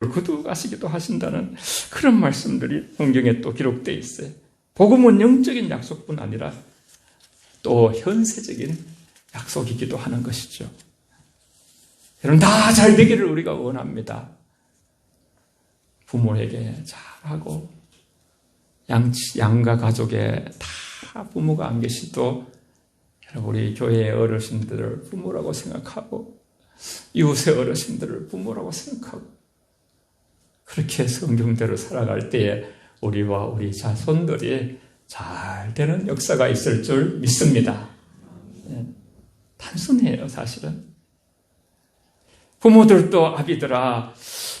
거두가시기도 하신다는 그런 말씀들이 성경에 또 기록되어 있어요. 복음은 영적인 약속뿐 아니라 또 현세적인 약속이기도 하는 것이죠. 여러분 다 잘 되기를 우리가 원합니다. 부모에게 잘하고 양치, 양가 가족에 다 부모가 안 계시도 우리 교회의 어르신들을 부모라고 생각하고 이웃의 어르신들을 부모라고 생각하고 그렇게 성경대로 살아갈 때에 우리와 우리 자손들이 잘 되는 역사가 있을 줄 믿습니다. 예, 단순해요, 사실은. 부모들도 아비들아,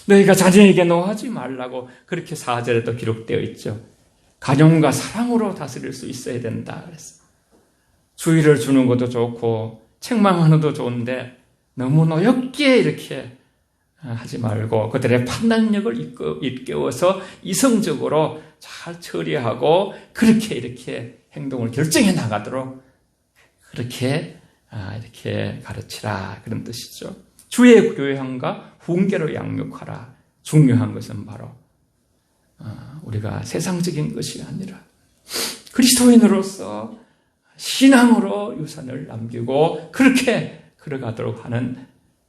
너희가 자녀에게 노하지 말라고 그렇게 사절에도 기록되어 있죠. 가정과 사랑으로 다스릴 수 있어야 된다. 그랬어. 주의를 주는 것도 좋고, 책망하는 것도 좋은데, 너무 노엽게 이렇게 하지 말고, 그들의 판단력을 일깨워서 이성적으로 잘 처리하고, 그렇게 이렇게 행동을 결정해 나가도록, 그렇게, 아, 이렇게 가르치라. 그런 뜻이죠. 주의 교양과 훈계로 양육하라. 중요한 것은 바로 어, 우리가 세상적인 것이 아니라 그리스도인으로서 신앙으로 유산을 남기고 그렇게 걸어가도록 하는 그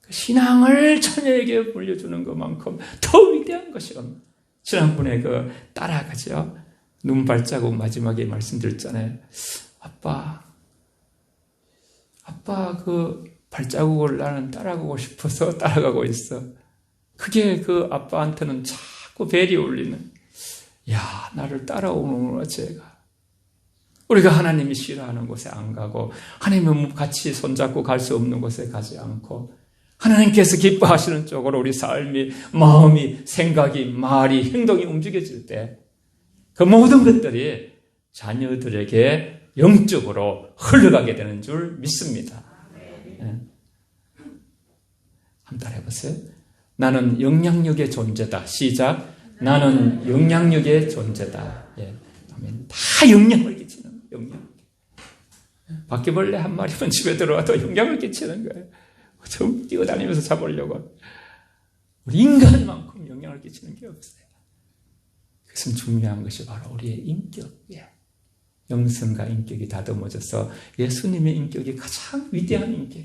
신앙을 자녀에게 물려주는 것만큼 더 위대한 것이 없는 지난번에 그 따라가죠. 눈 발자국 마지막에 말씀드렸잖아요. 아빠, 아빠 그 발자국을 나는 따라가고 싶어서 따라가고 있어. 그게 그 아빠한테는 자꾸 벨이 울리는, 야, 나를 따라오는구나, 제가. 우리가 하나님이 싫어하는 곳에 안 가고, 하나님은 같이 손잡고 갈 수 없는 곳에 가지 않고, 하나님께서 기뻐하시는 쪽으로 우리 삶이, 마음이, 생각이, 말이, 행동이 움직여질 때, 그 모든 것들이 자녀들에게 영적으로 흘러가게 되는 줄 믿습니다. 네. 한번 해보세요. 나는 영향력의 존재다. 시작. 나는 영향력의 존재다. 예. 다 영향을 끼치는 영향. 바퀴벌레 한 마리만 집에 들어와도 영향을 끼치는 거예요. 좀 뛰어다니면서 잡으려고. 우리 인간만큼 영향을 끼치는 게 없어요. 그것은 중요한 것이 바로 우리의 인격이에요. 영성과 인격이 다듬어져서 예수님의 인격이 가장 위대한 인격.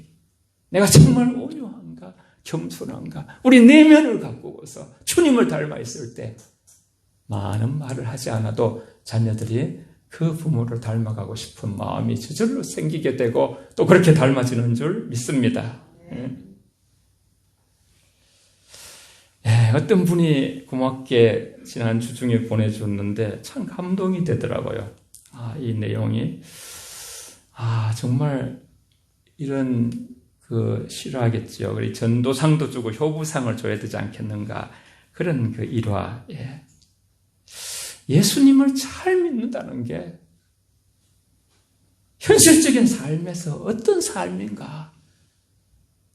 내가 정말 온유한가, 겸손한가, 우리 내면을 가꾸고서 주님을 닮아 있을 때 많은 말을 하지 않아도 자녀들이 그 부모를 닮아가고 싶은 마음이 저절로 생기게 되고 또 그렇게 닮아지는 줄 믿습니다. 네. 네, 어떤 분이 고맙게 지난 주 중에 보내줬는데 참 감동이 되더라고요. 아, 이 내용이 아 정말 이런 그 싫어하겠죠. 우리 전도상도 주고 효부상을 줘야 되지 않겠는가 그런 그 일화. 예. 예수님을 잘 믿는다는 게 현실적인 삶에서 어떤 삶인가?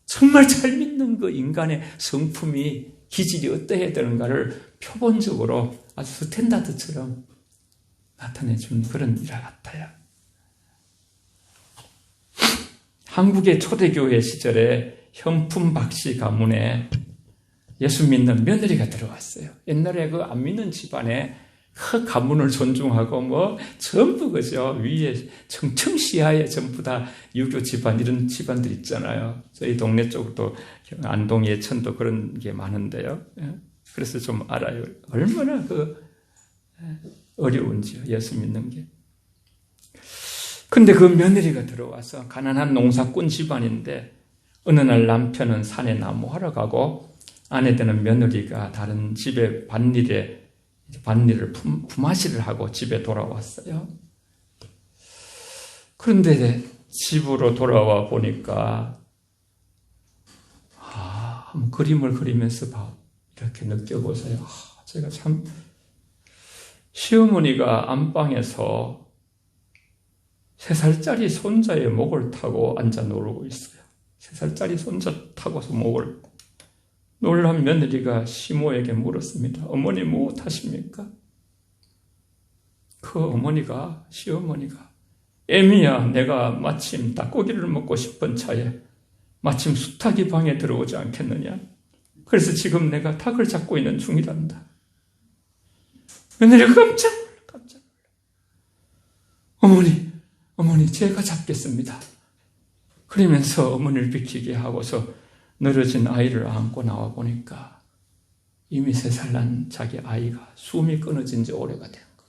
정말 잘 믿는 그 인간의 성품이 기질이 어떠해야 되는가를 표본적으로 아주 스탠다드처럼 나타내 준 그런 일화 같아요. 한국의 초대교회 시절에 현품 박씨 가문에 예수 믿는 며느리가 들어왔어요. 옛날에 그 안 믿는 집안에 그 가문을 존중하고 뭐 전부 그죠 위에 청청시야에 전부 다 유교 집안 이런 집안들 있잖아요. 저희 동네 쪽도 안동 예천도 그런 게 많은데요. 예. 그래서 좀 알아요. 얼마나 그 어려운지요. 예수 믿는 게. 근데 그 며느리가 들어와서 가난한 농사꾼 집안인데 어느 날 남편은 산에 나무하러 가고 아내 되는 며느리가 다른 집에 밭일에 밭일을 품, 품앗이를 하고 집에 돌아왔어요. 그런데 집으로 돌아와 보니까 아, 한번 그림을 그리면서 봐. 이렇게 느껴보세요. 아, 제가 참 시어머니가 안방에서 세 살짜리 손자의 목을 타고 앉아 놀고 있어요. 세 살짜리 손자 타고서 목을 놀란 며느리가 시모에게 물었습니다. 어머니 무엇하십니까? 그 어머니가 시어머니가 애미야 내가 마침 닭고기를 먹고 싶은 차에 마침 수탉이 방에 들어오지 않겠느냐? 그래서 지금 내가 탁을 잡고 있는 중이란다. 며느리가 깜짝 놀라, 깜짝 놀라. 어머니, 어머니, 제가 잡겠습니다. 그러면서 어머니를 비키게 하고서 늘어진 아이를 안고 나와 보니까 이미 세 살 난 자기 아이가 숨이 끊어진 지 오래가 된 거.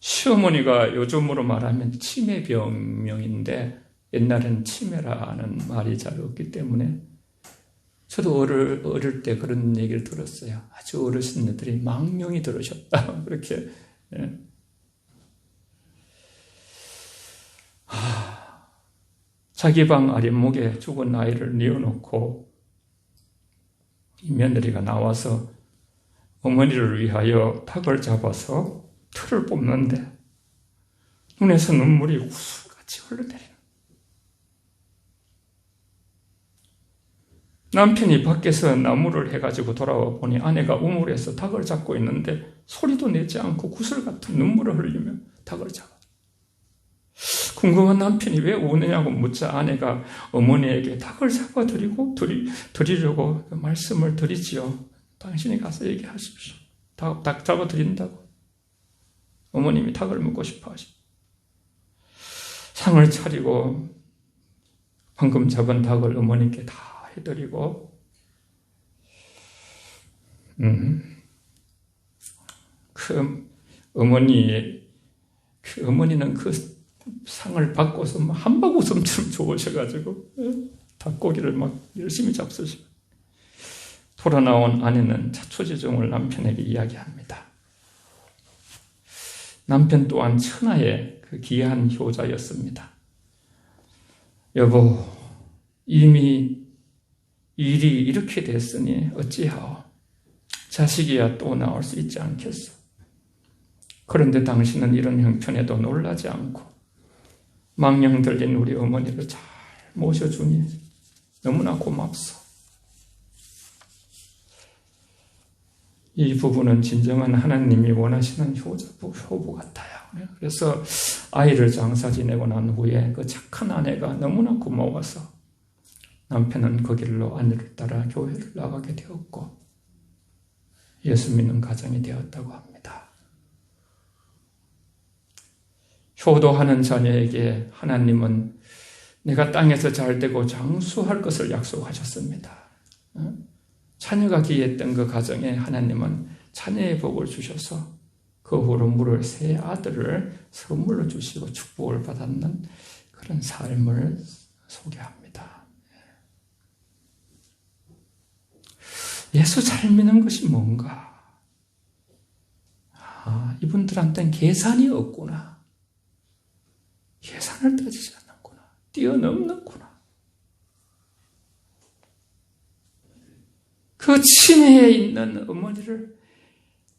시어머니가 요즘으로 말하면 치매 병명인데 옛날엔 치매라는 말이 잘 없기 때문에 저도 어릴, 어릴 때 그런 얘기를 들었어요. 아주 어르신들이 망령이 들으셨다. 그렇게. 예. 자기 방 아랫목에 죽은 아이를 뉘어놓고 이 며느리가 나와서 어머니를 위하여 탁을 잡아서 틀을 뽑는데 눈에서 눈물이 우수같이 흘러내리는 남편이 밖에서 나무를 해가지고 돌아와 보니 아내가 우물에서 닭을 잡고 있는데 소리도 내지 않고 구슬 같은 눈물을 흘리며 닭을 잡아. 궁금한 남편이 왜 우느냐고 묻자 아내가 어머니에게 닭을 잡아드리고 드리, 드리려고 말씀을 드리지요. 당신이 가서 얘기하십시오. 닭, 닭 잡아드린다고. 어머님이 닭을 먹고 싶어 하십니다. 상을 차리고 방금 잡은 닭을 어머님께 다 해드리고, 음, 그 어머니, 그 어머니는 그 상을 받고서 한박 웃음처럼 좋으셔가지고, 닭고기를 막 열심히 잡수시고, 돌아 나온 아내는 자초지종을 남편에게 이야기합니다. 남편 또한 천하의 그 귀한 효자였습니다. 여보, 이미 일이 이렇게 됐으니 어찌하오. 자식이야 또 나올 수 있지 않겠어. 그런데 당신은 이런 형편에도 놀라지 않고 망령 들린 우리 어머니를 잘 모셔주니 너무나 고맙소. 이 부분은 진정한 하나님이 원하시는 효자부, 효부 같아요. 그래서 아이를 장사 지내고 난 후에 그 착한 아내가 너무나 고마워서 남편은 그 길로 아내를 따라 교회를 나가게 되었고 예수 믿는 가정이 되었다고 합니다. 효도하는 자녀에게 하나님은 내가 땅에서 잘 되고 장수할 것을 약속하셨습니다. 자녀가 귀했던 그 가정에 하나님은 자녀의 복을 주셔서 그 후로 물을 새 아들을 선물로 주시고 축복을 받았는 그런 삶을 소개합니다. 예수 잘 믿는 것이 뭔가? 아, 이분들한테는 계산이 없구나. 계산을 따지지 않는구나. 뛰어넘는구나. 그 치매에 있는 어머니를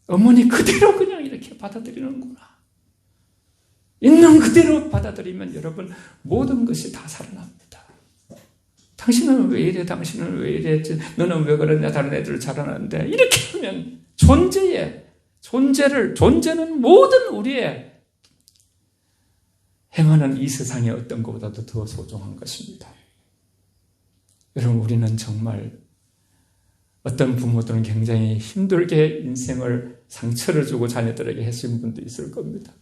어머니 그대로 그냥 이렇게 받아들이는구나. 있는 그대로 받아들이면 여러분 모든 것이 다 살아납니다. 당신은 왜 이래? 당신은 왜 이래? 너는 왜 그러냐? 다른 애들 잘하는데 이렇게 하면 존재의 존재를 존재는 모든 우리의 행하는 이 세상의 어떤 것보다도 더 소중한 것입니다. 여러분 우리는 정말 어떤 부모들은 굉장히 힘들게 인생을 상처를 주고 자녀들에게 해신 분도 있을 겁니다.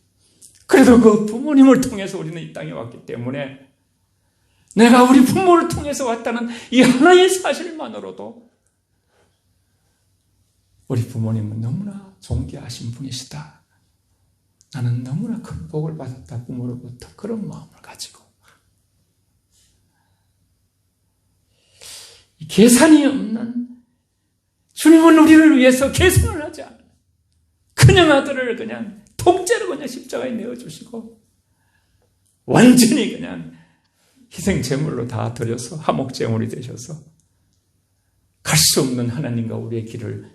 그래도 그 부모님을 통해서 우리는 이 땅에 왔기 때문에 내가 우리 부모를 통해서 왔다는 이 하나의 사실만으로도 우리 부모님은 너무나 존귀하신 분이시다. 나는 너무나 큰 복을 받았다. 부모로부터 그런 마음을 가지고. 계산이 없는 주님은 우리를 위해서 계산을 하지 않아요. 그냥 아들을 그냥 통째로 그냥 십자가에 내어주시고 완전히 그냥 희생 제물로 다 드려서 화목 제물이 되셔서 갈 수 없는 하나님과 우리의 길을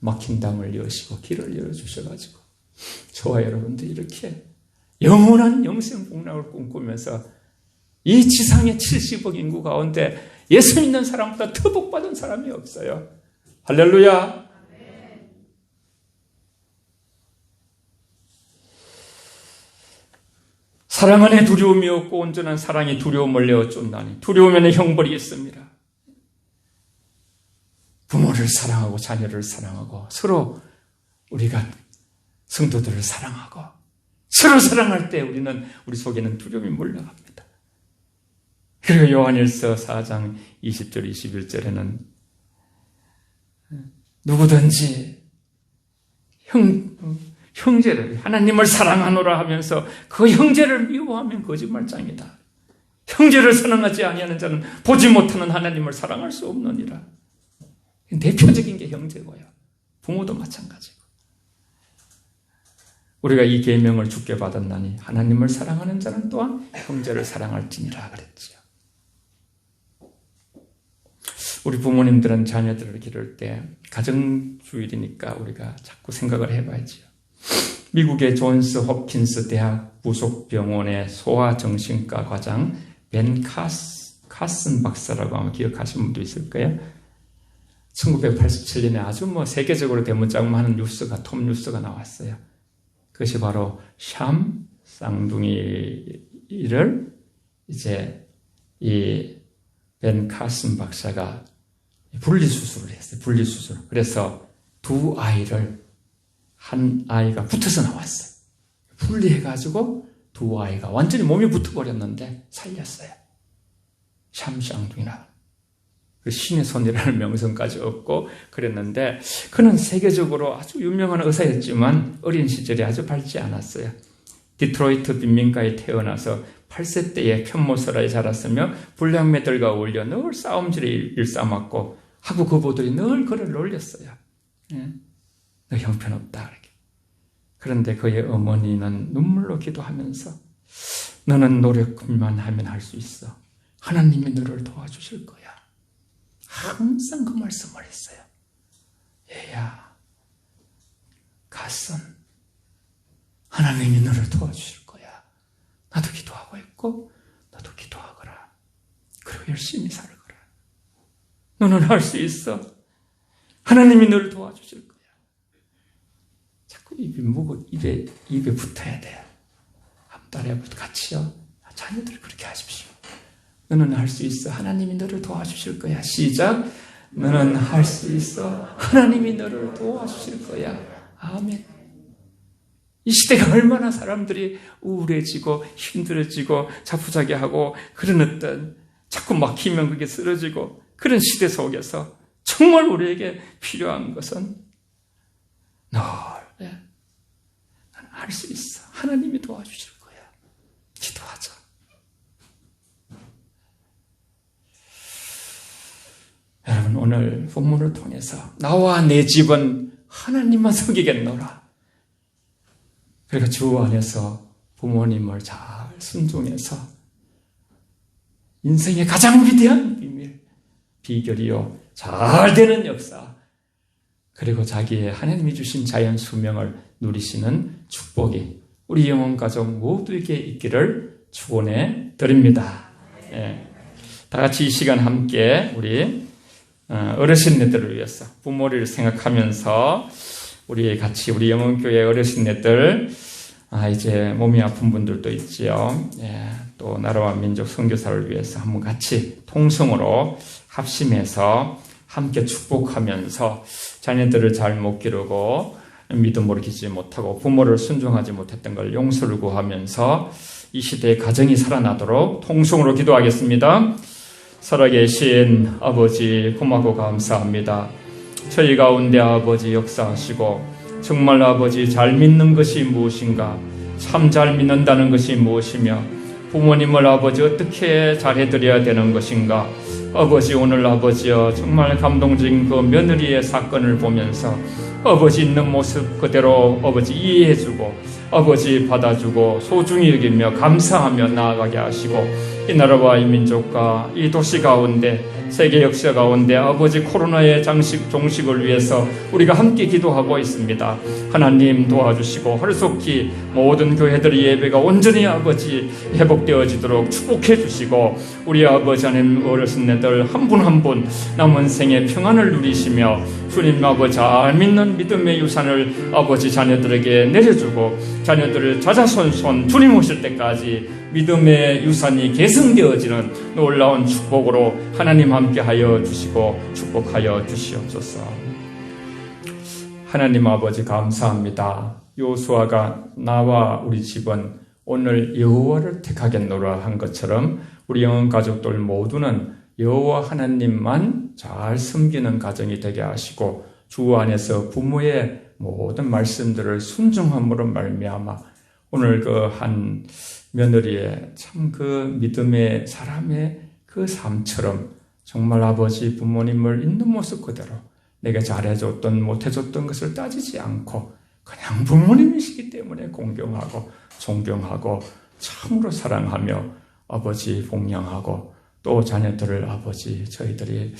막힌 담을 여시고 길을 열어주셔가지고 저와 여러분들 이렇게 영원한 영생 복락을 꿈꾸면서 이 지상의 70억 인구 가운데 예수 믿는 사람보다 더 복받은 사람이 없어요. 할렐루야. 사랑 안에 두려움이 없고 온전한 사랑이 두려움을 내어 쫓나니 두려움에는 형벌이 있습니다. 부모를 사랑하고 자녀를 사랑하고 서로 우리가 성도들을 사랑하고 서로 사랑할 때 우리는 우리 속에는 두려움이 몰려갑니다. 그리고 요한일서 4장 20절 21절에는 누구든지 형 형제를 하나님을 사랑하노라 하면서 그 형제를 미워하면 거짓말장이다. 형제를 사랑하지 아니하는 자는 보지 못하는 하나님을 사랑할 수 없느니라. 대표적인 게 형제고요. 부모도 마찬가지고. 우리가 이 계명을 주께 받았나니 하나님을 사랑하는 자는 또한 형제를 사랑할지니라 그랬지요. 우리 부모님들은 자녀들을 기를 때 가정 주일이니까 우리가 자꾸 생각을 해봐야지요. 미국의 존스 홉킨스 대학 부속병원의 소아정신과 과장 벤 카스, 카슨 박사라고 하면 기억하시는 분도 있을 거예요. 1987년에 아주 뭐 세계적으로 대문짝만하는 뉴스가 톱 뉴스가 나왔어요. 그것이 바로 샴 쌍둥이를 이제 이 벤 카슨 박사가 분리수술을 했어요. 분리수술. 그래서 두 아이를 한 아이가 붙어서 나왔어요. 분리해가지고 두 아이가 완전히 몸이 붙어버렸는데 살렸어요. 샴 쌍둥이 나. 그 신의 손이라는 명성까지 얻고 그랬는데 그는 세계적으로 아주 유명한 의사였지만 어린 시절이 아주 밝지 않았어요. 디트로이트 빈민가에 태어나서 8세 때에 편모설에 자랐으며 불량매들과 어울려 늘 싸움질을 일삼았고 하고 그보들이 늘 그를 놀렸어요. 예. 너 형편없다. 이렇게. 그런데 그의 어머니는 눈물로 기도하면서 너는 노력만 하면 할 수 있어. 하나님이 너를 도와주실 거야. 항상 그 말씀을 했어요. 얘야, 가슴, 하나님이 너를 도와주실 거야. 나도 기도하고 있고, 너도 기도하거라. 그리고 열심히 살거라. 너는 할 수 있어. 하나님이 너를 도와주실 거야. 자꾸 입이 무거, 입에, 입에 붙어야 돼요. 한 달에 같이요. 자녀들 그렇게 하십시오. 너는 할 수 있어. 하나님이 너를 도와주실 거야. 시작. 너는 할 수 있어. 하나님이 너를 도와주실 거야. 아멘. 이 시대가 얼마나 사람들이 우울해지고 힘들어지고 자포자기하고 그런 어떤 자꾸 막히면 그게 쓰러지고 그런 시대 속에서 정말 우리에게 필요한 것은 널, 네. 할수 있어. 하나님이 도와주실 거야. 기도하자. 여러분, 오늘 본문을 통해서 나와 내 집은 하나님만 섬기겠노라. 그리고 주 안에서 부모님을 잘 순종해서 인생의 가장 위대한 비밀, 비결이요. 잘 되는 역사. 그리고 자기의 하나님이 주신 자연 수명을 누리시는 축복이 우리 영혼 가족 모두에게 있기를 축원해 드립니다. 예. 다 같이 이 시간 함께 우리 어, 어르신네들을 위해서 부모를 생각하면서 우리 같이 우리 영혼교회 어르신네들 아 이제 몸이 아픈 분들도 있지요. 예, 또 나라와 민족 선교사를 위해서 한번 같이 통성으로 합심해서 함께 축복하면서 자녀들을 잘 못 기르고 믿음으로 기지 못하고 부모를 순종하지 못했던 걸 용서를 구하면서 이 시대의 가정이 살아나도록 통성으로 기도하겠습니다. 살아계신 아버지 고맙고 감사합니다. 저희 가운데 아버지 역사하시고 정말 아버지 잘 믿는 것이 무엇인가 참 잘 믿는다는 것이 무엇이며 부모님을 아버지 어떻게 잘해드려야 되는 것인가 아버지 오늘 아버지여 정말 감동적인 그 며느리의 사건을 보면서 아버지 있는 모습 그대로 아버지 이해해주고 아버지 받아주고 소중히 여기며 감사하며 나아가게 하시고 이 나라와 이 민족과 이 도시 가운데 세계 역사 가운데 아버지 코로나의 장식 종식을 위해서 우리가 함께 기도하고 있습니다. 하나님 도와주시고 하루속히 모든 교회들의 예배가 온전히 아버지 회복되어지도록 축복해 주시고 우리 아버지 하나님 어르신네들 한 분 한 분 남은 생에 평안을 누리시며 주님 아버지 잘 믿는 믿음의 유산을 아버지 자녀들에게 내려주고 자녀들을 자자손손 주님 오실 때까지 믿음의 유산이 계승되어지는 놀라운 축복으로 하나님 함께하여 주시고 축복하여 주시옵소서. 하나님 아버지 감사합니다. 요수아가 나와 우리 집은 오늘 여호와를 택하겠노라 한 것처럼 우리 영혼 가족들 모두는 여호와 하나님만 잘 섬기는 가정이 되게 하시고 주 안에서 부모의 모든 말씀들을 순종함으로 말미암아 오늘 그 한 며느리의 참 그 믿음의 사람의 그 삶처럼 정말 아버지 부모님을 있는 모습 그대로 내가 잘해줬던 못해줬던 것을 따지지 않고 그냥 부모님이시기 때문에 공경하고 존경하고 참으로 사랑하며 아버지 봉양하고 또 자녀들을 아버지 저희들이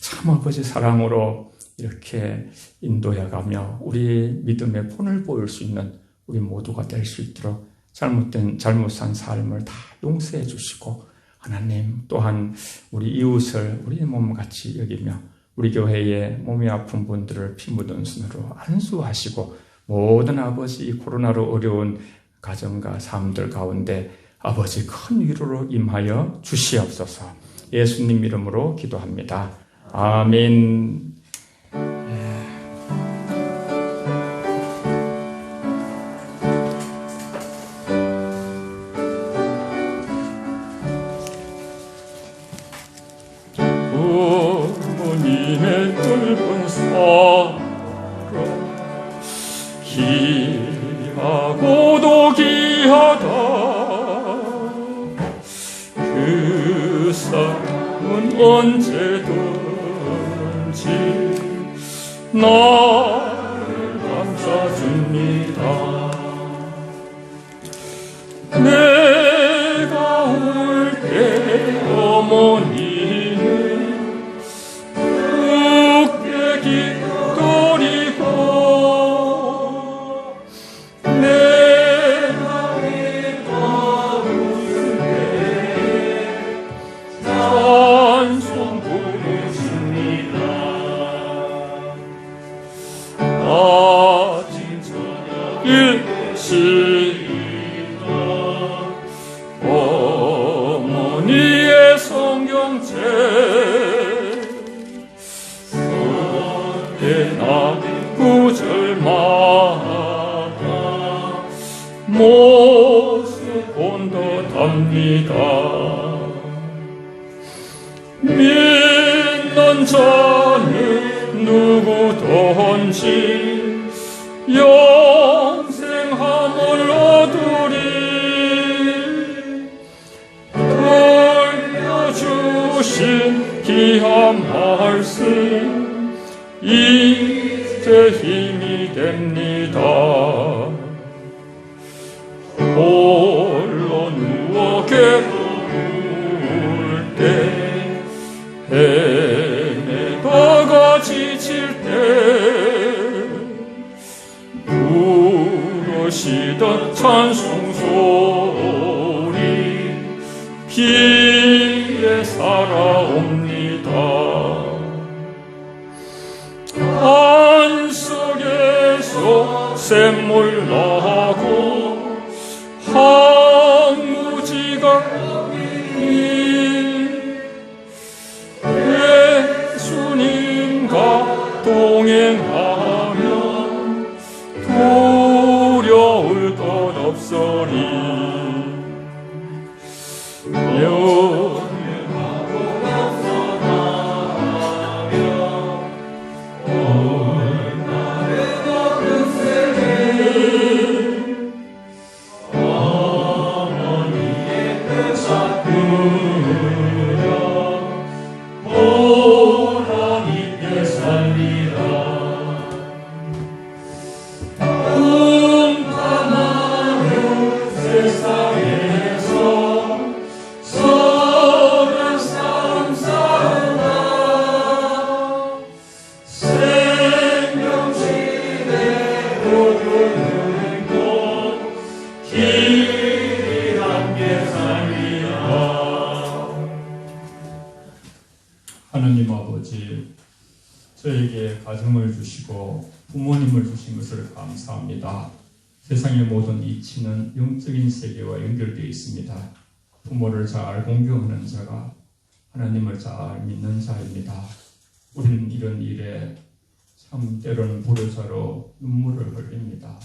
참 아버지 사랑으로 이렇게 인도해 가며 우리 믿음의 본을 보일 수 있는 우리 모두가 될 수 있도록 잘못된 잘못한 삶을 다 용서해 주시고 하나님 또한 우리 이웃을 우리 몸같이 여기며 우리 교회의 몸이 아픈 분들을 피 묻은 손으로 안수하시고 모든 아버지 이 코로나로 어려운 가정과 삶들 가운데 아버지 큰 위로로 임하여 주시옵소서 예수님 이름으로 기도합니다. 아멘. 내 듯합니다. 믿는 자는 누구든지 영생함을 얻으리. 들려주신 귀한 말씀 이제 힘이 됩니다 귀에 살아옵니다. 안 속에서 샘물 나 good. 잘 공경하는 자가 하나님을 잘 믿는 자입니다. 우리는 이런 일에 참 때로는 불효자로 눈물을 흘립니다.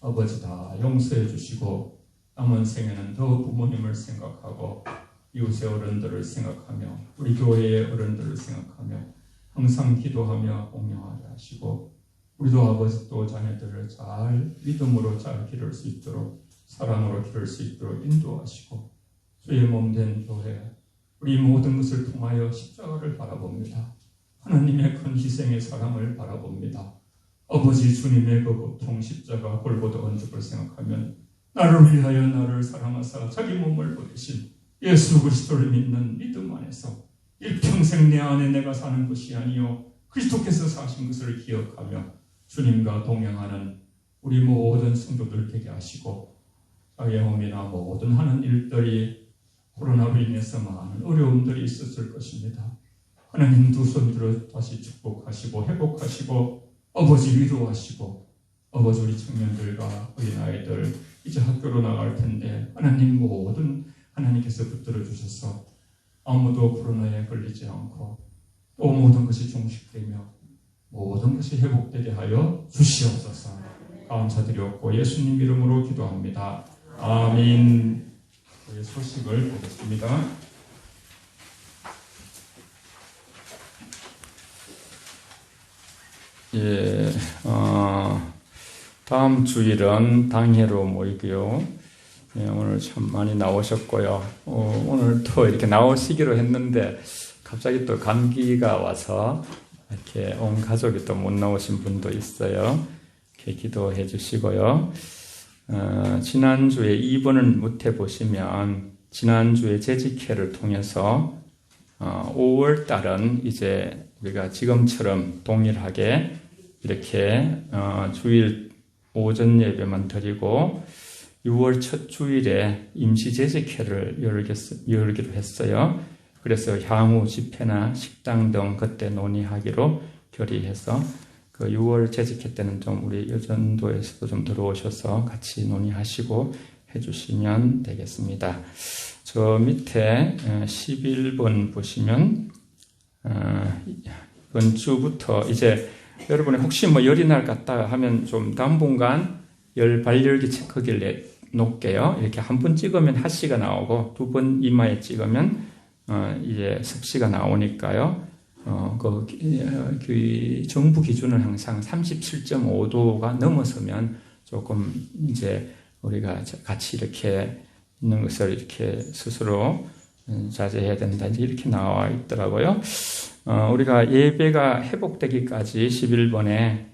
아버지 다 용서해 주시고 남은 생에는 더 부모님을 생각하고 이웃의 어른들을 생각하며 우리 교회의 어른들을 생각하며 항상 기도하며 공경하게 하시고 우리도 아버지 또 자녀들을 잘 믿음으로 잘 기를 수 있도록 사랑으로 기를 수 있도록 인도하시고 주의 몸된 교회 우리 모든 것을 통하여 십자가를 바라봅니다. 하나님의 큰 희생의 사랑을 바라봅니다. 아버지 주님의 그 고통 십자가 골고다 언죽을 생각하면 나를 위하여 나를 사랑하사 자기 몸을 보내신 예수 그리스도를 믿는 믿음 안에서 일평생 내 안에 내가 사는 것이 아니요 그리스도께서 사신 것을 기억하며 주님과 동행하는 우리 모든 성도들 되게 하시고 자기의 몸이나 모든 하는 일들이 코로나로 인해서 많은 어려움들이 있었을 것입니다. 하나님 두 손 들어 다시 축복하시고 회복하시고 아버지 위로하시고 아버지 우리 청년들과 어린 아이들 이제 학교로 나갈 텐데 하나님 모든 하나님께서 붙들어 주셔서 아무도 코로나에 걸리지 않고 또 모든 것이 종식되며 모든 것이 회복되게 하여 주시옵소서 감사드렸고 예수님 이름으로 기도합니다. 아멘 우리 소식을 보겠습니다. 예, 어, 다음 주일은 당회로 모이고요. 예, 오늘 참 많이 나오셨고요. 어, 오늘 또 이렇게 나오시기로 했는데 갑자기 또 감기가 와서 이렇게 온 가족이 또 못 나오신 분도 있어요. 이렇게 기도해 주시고요. 어, 지난주에 2번을 못 해 보시면 지난주에 재직회를 통해서 어, 5월 달은 이제 우리가 지금처럼 동일하게 이렇게 어, 주일 오전 예배만 드리고 6월 첫 주일에 임시 재직회를 열기로 했어요. 그래서 향후 집회나 식당 등 그때 논의하기로 결의해서 그 6월 재직회 때는 좀 우리 여전도에서도 좀 들어오셔서 같이 논의하시고 해주시면 되겠습니다. 저 밑에 11번 보시면 어, 이번 주부터 이제 여러분이 혹시 뭐 열이 날 같다 하면 좀 당분간 열 발열기 체크기를 놓을게요. 이렇게 한 번 찍으면 하씨가 나오고 두 번 이마에 찍으면 어, 이제 습씨가 나오니까요. 어, 그, 그 정부 기준은 항상 37.5도가 넘어서면 조금 이제 우리가 같이 이렇게 있는 것을 이렇게 스스로 자제해야 된다. 이렇게 나와 있더라고요. 어, 우리가 예배가 회복되기까지 11번에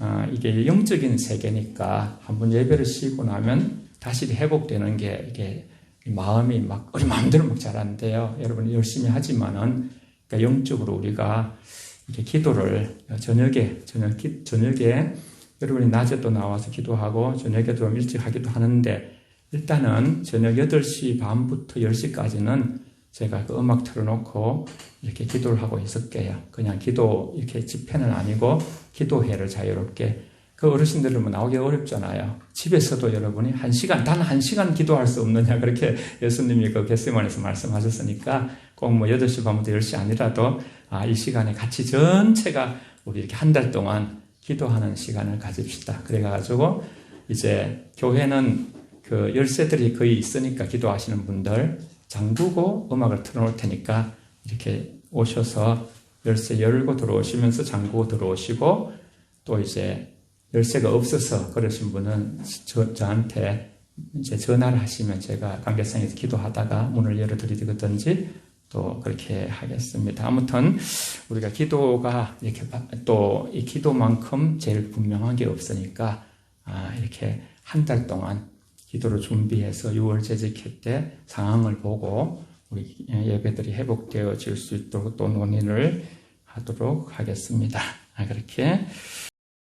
어, 이게 영적인 세계니까 한번 예배를 쉬고 나면 다시 회복되는 게 이게 마음이 막 우리 마음대로 막 잘안 돼요. 여러분 열심히 하지만은 그러니까 영적으로 우리가 이렇게 기도를 저녁에 저녁 저녁에 여러분이 낮에도 나와서 기도하고 저녁에도 일찍 하기도 하는데 일단은 저녁 8시 반부터 10시까지는 제가 그 음악 틀어놓고 이렇게 기도를 하고 있을게요. 그냥 기도, 이렇게 집회는 아니고 기도회를 자유롭게. 그 어르신들은 뭐 나오기 어렵잖아요. 집에서도 여러분이 한 시간, 단 한 시간 기도할 수 없느냐. 그렇게 예수님이 그 겟세만에서 말씀하셨으니까 꼭 뭐 8시 반부터 10시 아니라도 아, 이 시간에 같이 전체가 우리 이렇게 한 달 동안 기도하는 시간을 가집시다. 그래가지고 이제 교회는 그 열쇠들이 거의 있으니까 기도하시는 분들 잠그고 음악을 틀어놓을 테니까 이렇게 오셔서 열쇠 열고 들어오시면서 잠그고 들어오시고 또 이제 열쇠가 없어서 그러신 분은 저, 저한테 이제 전화를 하시면 제가 관계성에서 기도하다가 문을 열어드리든지 또 그렇게 하겠습니다. 아무튼 우리가 기도가 이렇게 또 이 기도만큼 제일 분명한 게 없으니까 아, 이렇게 한 달 동안 기도를 준비해서 6월 재직회 때 상황을 보고 우리 예배들이 회복되어질 수 있도록 또 논의를 하도록 하겠습니다. 아, 그렇게